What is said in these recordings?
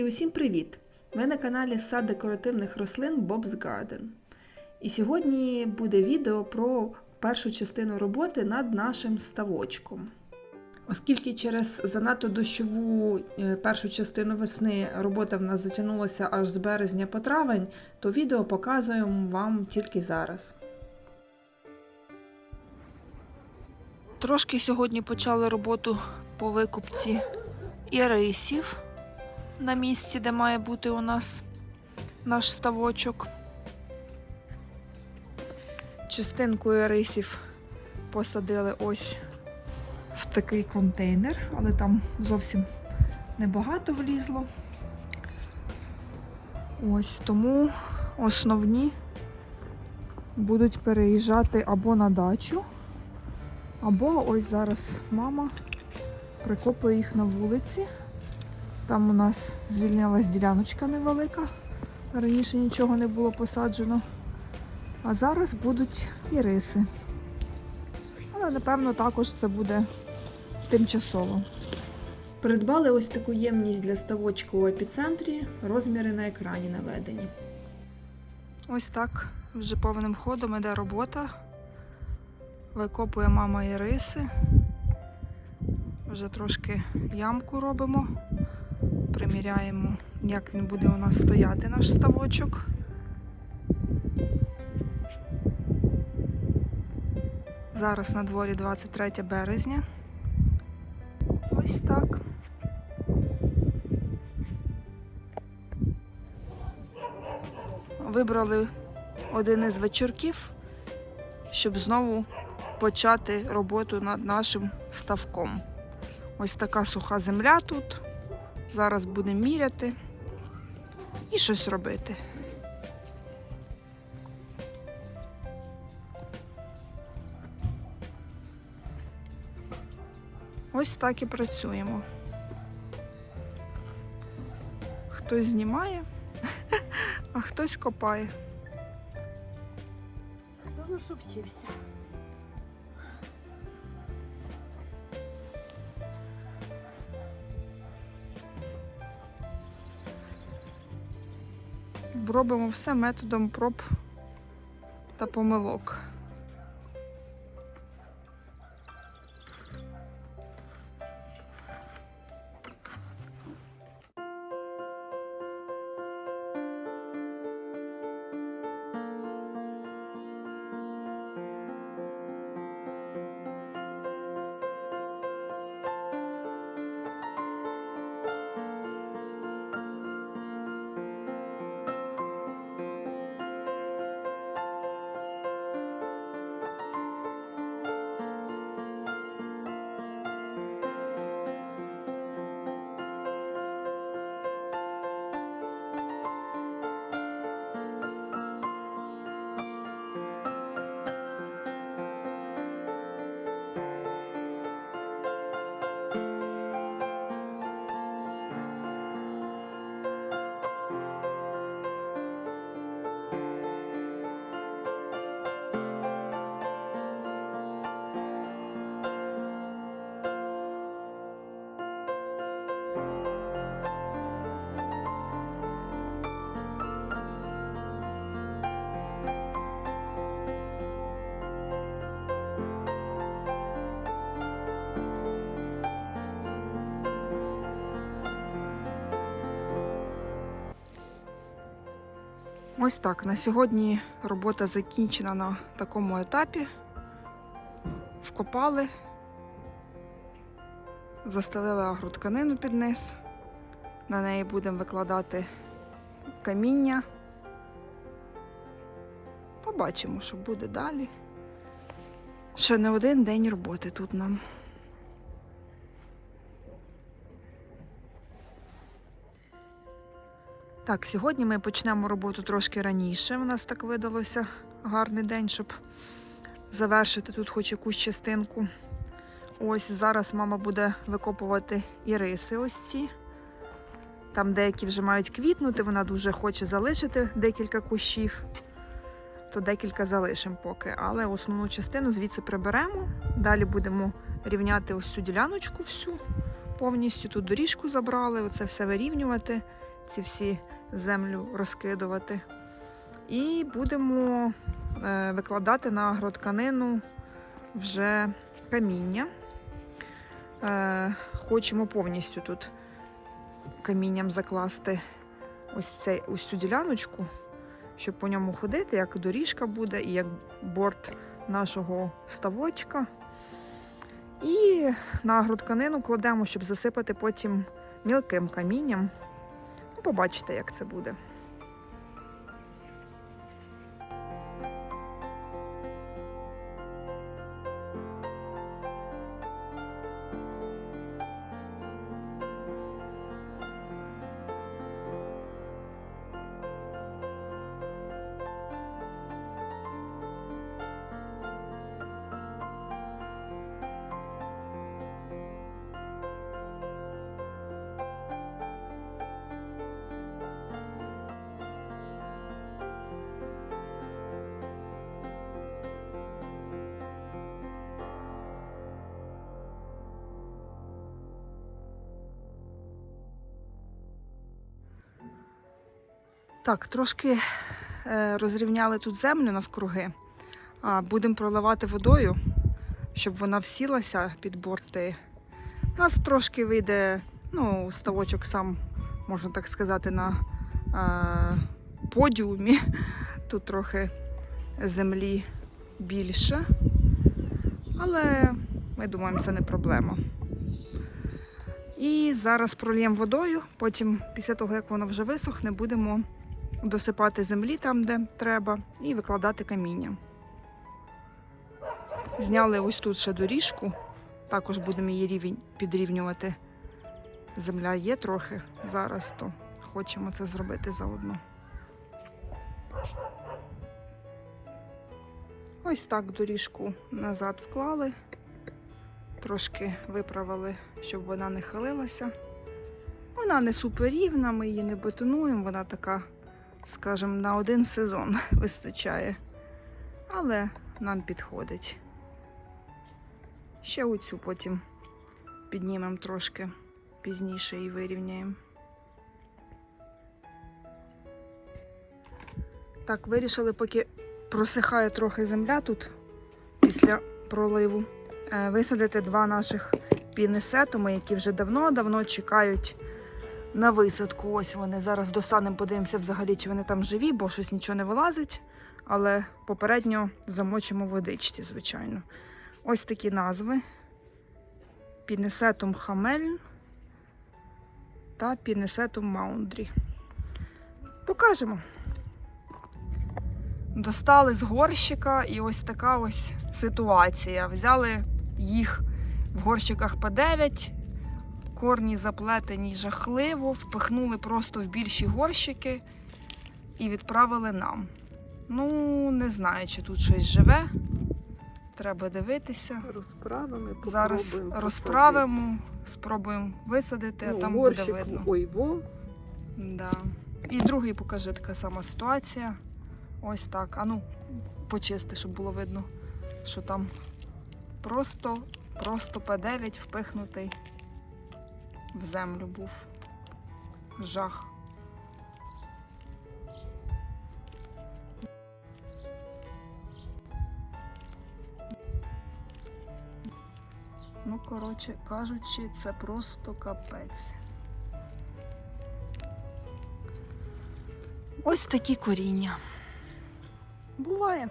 Друзі, усім привіт! Ви на каналі Сад декоративних рослин Bob's Garden. І сьогодні буде відео про першу частину роботи над нашим ставочком. Оскільки через занадто дощову е, першу частину весни робота в нас затягнулася аж з березня по травень, то відео показуємо вам тільки зараз. Трошки сьогодні почали роботу по викупці ірисів на місці, де має бути у нас наш ставочок. Частинку ірисів посадили ось в такий контейнер, але там зовсім небагато влізло. Ось тому основні будуть переїжджати або на дачу, або ось зараз мама прикопує їх на вулиці. Там у нас звільнилась діляночка невелика. Раніше нічого не було посаджено. А зараз будуть іриси. Але, напевно, також це буде тимчасово. Придбали ось таку ємність для ставочку у епіцентрі, розміри на екрані наведені. Ось так вже повним ходом іде робота. Викопує мама іриси. Вже трошки ямку робимо, приміряємо, як він буде у нас стояти наш ставочок. Зараз на дворі 23 березня. Ось так. Вибрали один із вечірків, щоб знову почати роботу над нашим ставком. Ось така суха земля тут. Зараз будемо міряти і щось робити. Ось так і працюємо. Хтось знімає, а хтось копає. Хто на Робимо все методом проб та помилок. Ось так. На сьогодні робота закінчена на такому етапі. Вкопали, застелили агротканину під низ. На неї будемо викладати каміння. Побачимо, що буде далі. Ще не один день роботи тут нам. Так, сьогодні ми почнемо роботу трошки раніше. У нас так видалося гарний день, щоб завершити тут хоч якусь частинку. Ось зараз мама буде викопувати іриси ось ці. Там деякі вже мають квітнути, вона дуже хоче залишити декілька кущів, то декілька залишимо поки. Але основну частину звідси приберемо. Далі будемо рівняти ось цю діляночку всю повністю. Тут доріжку забрали, оце все вирівнювати ці всі землю розкидувати. І будемо е, викладати на агротканину вже каміння. Е, Хочемо повністю тут камінням закласти ось, цей, ось цю діляночку, щоб по ньому ходити, як доріжка буде, і як борт нашого ставочка. І на агротканину кладемо, щоб засипати потім мілким камінням. Побачите, як це буде. Так, трошки е, розрівняли тут землю навкруги. А будемо проливати водою, щоб вона всілася під борти. У нас трошки вийде, ну, ставочок сам, можна так сказати, на е, подіумі. Тут трохи землі більше. Але ми думаємо, це не проблема. І зараз прольємо водою, потім, після того, як воно вже висохне, будемо досипати землі там, де треба, і викладати каміння. Зняли ось тут ще доріжку, також будемо її рівень підрівнювати. Земля є трохи зараз, то хочемо це зробити заодно. Ось так доріжку назад вклали, трошки виправили, щоб вона не хилилася. Вона не суперрівна, ми її не бетонуємо, вона така скажімо, на один сезон вистачає. Але нам підходить. Ще оцю потім піднімемо трошки пізніше і вирівняємо. Так, вирішили, поки просихає трохи земля тут після проливу, е, висадити два наших пінесетуми, які вже давно-давно чекають на висадку. Ось вони. Зараз достанемо, подивимося взагалі, чи вони там живі, бо щось нічого не вилазить. Але попередньо замочимо в водичці, звичайно. Ось такі назви: Пінесетум Хамельн та Пінесетум Маундрі. Покажемо. Достали з горщика і ось така ось ситуація. Взяли їх в горщиках по 9, корні заплетені жахливо, впихнули просто в більші горщики і відправили нам. Ну, не знаю, чи тут щось живе. Треба дивитися. Розправимо, Зараз розправимо, спробуємо висадити, посадити. а там ну, буде видно. Ой, во. Да. І другий покажи така сама ситуація. Ось так. А ну, почисти, щоб було видно, що там просто, просто П9 впихнутий в землю був. Жах. Ну, коротше кажучи, це просто капець. Ось такі коріння. Буває.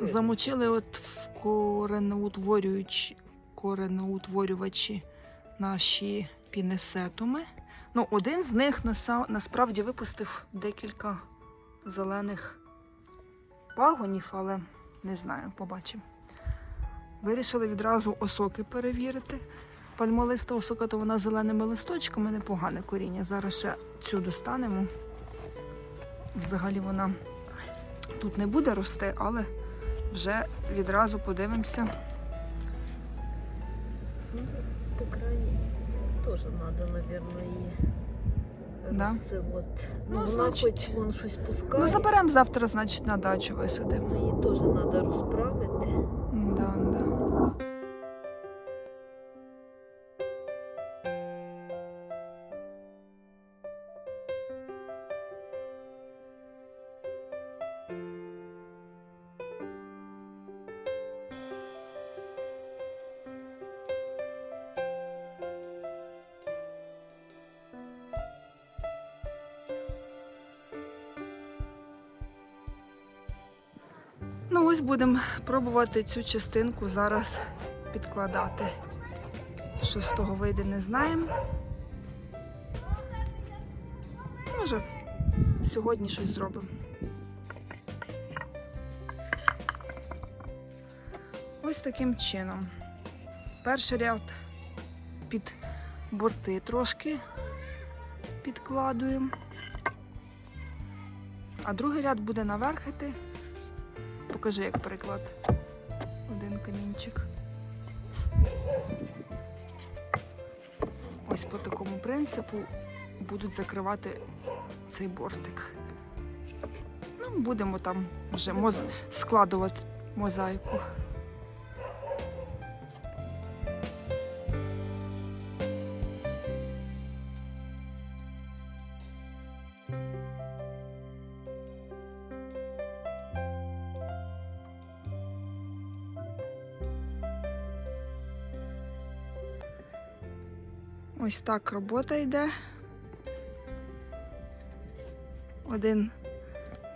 Ну, Замочили от в кореноутворюючі, кореноутворювачі наші пінесетуми. Ну, один з них насправді випустив декілька зелених пагонів, але не знаю, побачимо. Вирішили відразу осоки перевірити. Пальмолиста осока, то вона зеленими листочками, непогане коріння. Зараз ще цю достанемо. Взагалі вона тут не буде рости, але вже відразу подивимося. Тоже надо, наверное, її Да? вот. Ну, Ну, вона значить, хоч вон щось пускає. Ну, заберемо завтра, значить, на дачу висадимо. Її теж треба розправити. Да, да. Ну, ось будемо пробувати цю частинку зараз підкладати. Що з того вийде, не знаємо. Може, сьогодні щось зробимо. Ось таким чином. Перший ряд під борти трошки підкладуємо. А другий ряд буде наверх іти. Покажи, як приклад. Один камінчик. Ось по такому принципу будуть закривати цей бортик. Ну, будемо там вже моз... складувати мозаїку. Ось так робота йде. Один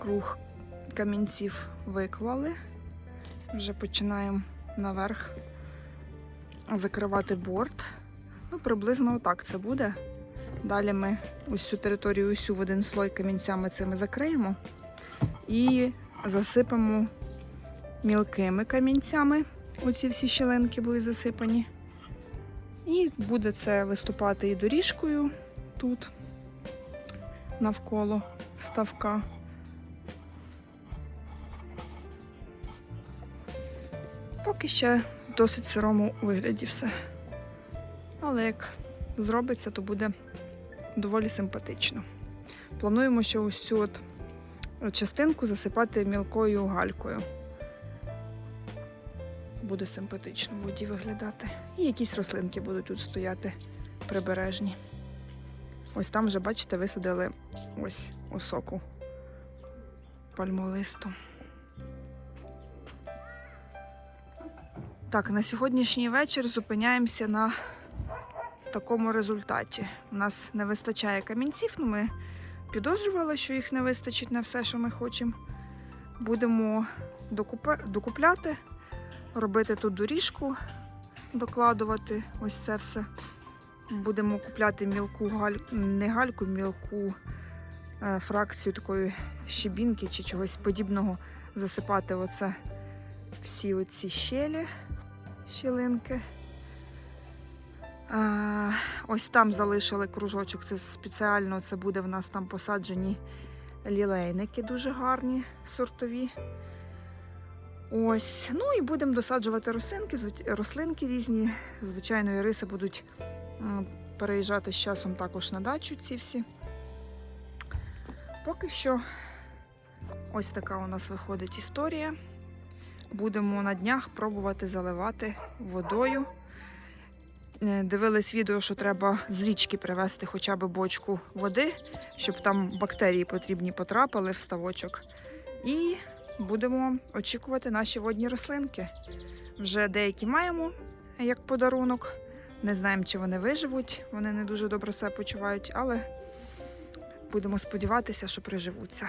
круг камінців виклали. Вже починаємо наверх закривати борт. Ну, приблизно отак це буде. Далі ми ось цю територію усю в один слой камінцями цими закриємо і засипемо мілкими камінцями. Оці всі щілинки будуть засипані. І буде це виступати і доріжкою тут, навколо ставка. Поки ще в досить сирому вигляді все. Але як зробиться, то буде доволі симпатично. Плануємо ще ось цю от частинку засипати мілкою галькою. Буде симпатично в воді виглядати. І якісь рослинки будуть тут стояти прибережні. Ось там вже, бачите, висадили ось осоку пальмолисту. Так, на сьогоднішній вечір зупиняємося на такому результаті. У нас не вистачає камінців, ну ми підозрювали, що їх не вистачить на все, що ми хочемо. Будемо докупляти робити тут доріжку, докладувати ось це все. Будемо купляти мілку гальку, не гальку, мілку е, фракцію такої щебінки чи чогось подібного. Засипати оце всі оці щелі, щілинки. Е, ось там залишили кружочок, це спеціально це буде в нас там посаджені лілейники дуже гарні, сортові. Ось, ну і будемо досаджувати рослинки, рослинки різні. Звичайно, іриси будуть переїжджати з часом також на дачу ці всі. Поки що ось така у нас виходить історія. Будемо на днях пробувати заливати водою. Е, Дивились відео, що треба з річки привезти хоча б бочку води, щоб там бактерії потрібні потрапили в ставочок. І будемо очікувати наші водні рослинки. Вже деякі маємо як подарунок. Не знаємо, чи вони виживуть. Вони не дуже добре себе почувають, але будемо сподіватися, що приживуться.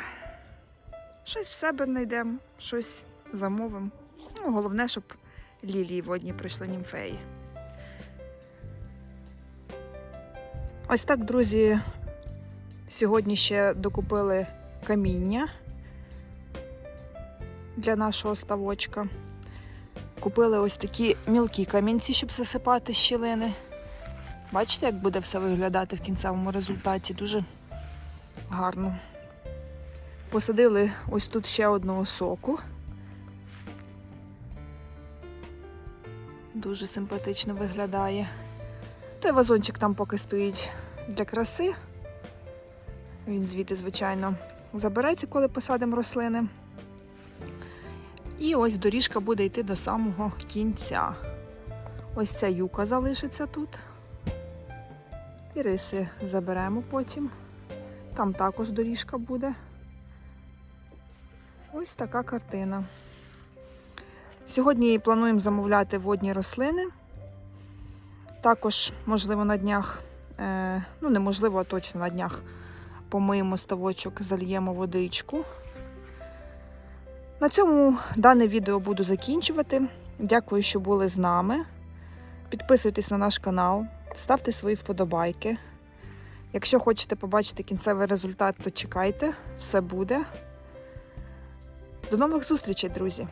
Щось в себе знайдемо, щось замовимо. Ну, головне, щоб лілії водні прийшли німфеї. Ось так, друзі, сьогодні ще докупили каміння для нашого ставочка. Купили ось такі мілкі камінці, щоб засипати щілини. Бачите, як буде все виглядати в кінцевому результаті? Дуже гарно. Посадили ось тут ще одного соку. Дуже симпатично виглядає. Той вазончик там поки стоїть для краси. Він звідти, звичайно, забереться, коли посадимо рослини. І ось доріжка буде йти до самого кінця. Ось ця юка залишиться тут. І риси заберемо потім. Там також доріжка буде. Ось така картина. Сьогодні плануємо замовляти водні рослини. Також, можливо, на днях, е, ну неможливо, а точно на днях помиємо ставочок, зальємо водичку. На цьому дане відео буду закінчувати. Дякую, що були з нами. Підписуйтесь на наш канал, ставте свої вподобайки. Якщо хочете побачити кінцевий результат, то чекайте, все буде. До нових зустрічей, друзі!